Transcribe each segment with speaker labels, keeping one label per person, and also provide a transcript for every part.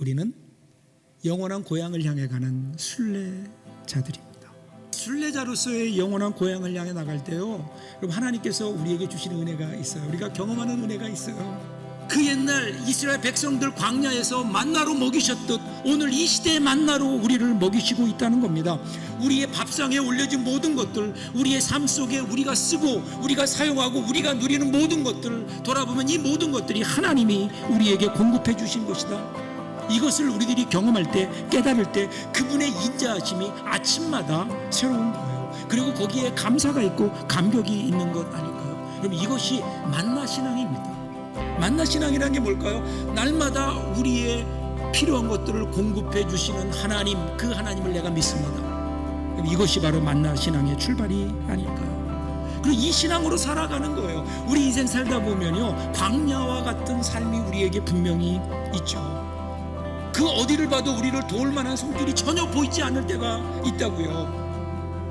Speaker 1: 우리는 영원한 고향을 향해 가는 순례자들입니다. 순례자로서의 영원한 고향을 향해 나갈 때요. 여러분 하나님께서 우리에게 주시는 은혜가 있어요. 우리가 경험하는 은혜가 있어요. 그 옛날 이스라엘 백성들 광야에서 만나로 먹이셨듯 오늘 이 시대의 만나로 우리를 먹이시고 있다는 겁니다. 우리의 밥상에 올려진 모든 것들, 우리의 삶 속에 우리가 쓰고 우리가 사용하고 우리가 누리는 모든 것들을 돌아보면 이 모든 것들이 하나님이 우리에게 공급해 주신 것이다. 이것을 우리들이 경험할 때 깨달을 때 그분의 인자하심이 아침마다 새로운 거예요. 그리고 거기에 감사가 있고 감격이 있는 것 아닐까요? 그럼 이것이 만나 신앙입니다. 만나 신앙이라는 게 뭘까요? 날마다 우리의 필요한 것들을 공급해 주시는 하나님, 그 하나님을 내가 믿습니다. 그럼 이것이 바로 만나 신앙의 출발이 아닐까요? 그리고 이 신앙으로 살아가는 거예요. 우리 인생 살다 보면요, 광야와 같은 삶이 우리에게 분명히 있죠. 그 어디를 봐도 우리를 도울 만한 손길이 전혀 보이지 않을 때가 있다고요.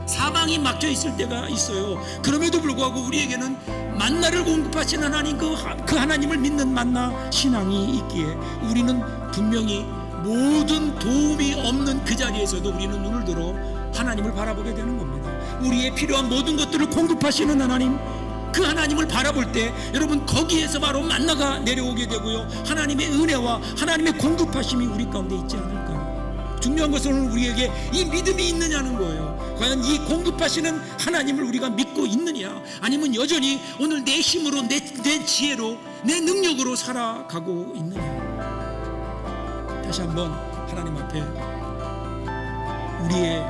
Speaker 1: 사방이 막혀 있을 때가 있어요. 그럼에도 불구하고 우리에게는 만나를 공급하신 하나님 그, 하- 그 하나님을 믿는 만나 신앙이 있기에 우리는 분명히 모든 도움이 없는 그 자리에서도 우리는 눈을 들어 하나님을 바라보게 되는 겁니다. 우리의 필요한 모든 것들을 공급하시는 하나님 그 하나님을 바라볼 때 여러분 거기에서 바로 만나가 내려오게 되고요. 하나님의 은혜와 하나님의 공급하심이 우리 가운데 있지 않을까요? 중요한 것은 오늘 우리에게 이 믿음이 있느냐는 거예요. 과연 이 공급하시는 하나님을 우리가 믿고 있느냐? 아니면 여전히 오늘 내 힘으로, 내, 내 지혜로, 내 능력으로 살아가고 있느냐? 다시 한번 하나님 앞에 우리의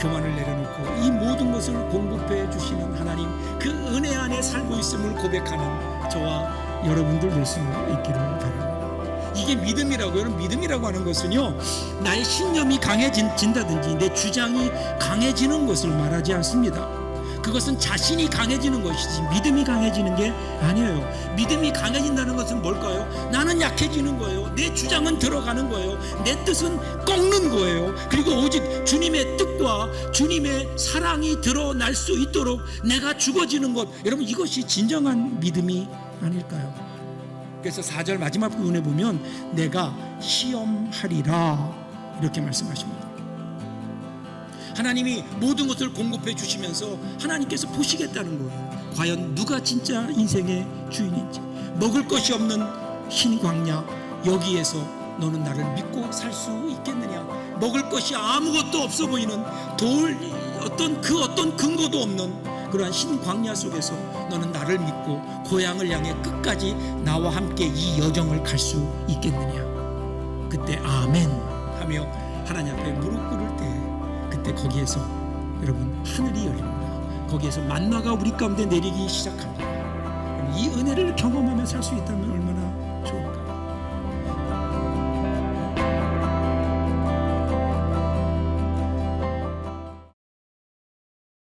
Speaker 1: 교만을 내려놓고 이 모든 것을 공급해 주시는 하나님 그 은혜 안에 살고 있음을 고백하는 저와 여러분들 될 수 있기를 바랍니다. 이게 믿음이라고 여러분 믿음이라고 하는 것은요 나의 신념이 강해진다든지 내 주장이 강해지는 것을 말하지 않습니다. 그것은 자신이 강해지는 것이지 믿음이 강해지는 게 아니에요. 믿음이 강해진다는 것은 뭘까요? 약해지는 거예요. 내 주장은 들어가는 거예요. 내 뜻은 꺾는 거예요. 그리고 오직 주님의 뜻과 주님의 사랑이 드러날 수 있도록 내가 죽어지는 것. 여러분 이것이 진정한 믿음이 아닐까요? 그래서 4절 마지막 부분에 보면 내가 시험하리라 이렇게 말씀하십니다. 하나님이 모든 것을 공급해 주시면서 하나님께서 보시겠다는 거예요. 과연 누가 진짜 인생의 주인인지 먹을 것이 없는 흰 광야 여기에서 너는 나를 믿고 살 수 있겠느냐? 먹을 것이 아무것도 없어 보이는 돌 어떤 그 어떤 근거도 없는 그러한 흰 광야 속에서 너는 나를 믿고 고향을 향해 끝까지 나와 함께 이 여정을 갈 수 있겠느냐? 그때 아멘 하며 하나님 앞에 무릎 꿇을 때 그때 거기에서 여러분 하늘이 열립니다. 거기에서 만나가 우리 가운데 내리기 시작합니다. 이 은혜를 경험하며 살 수 있다면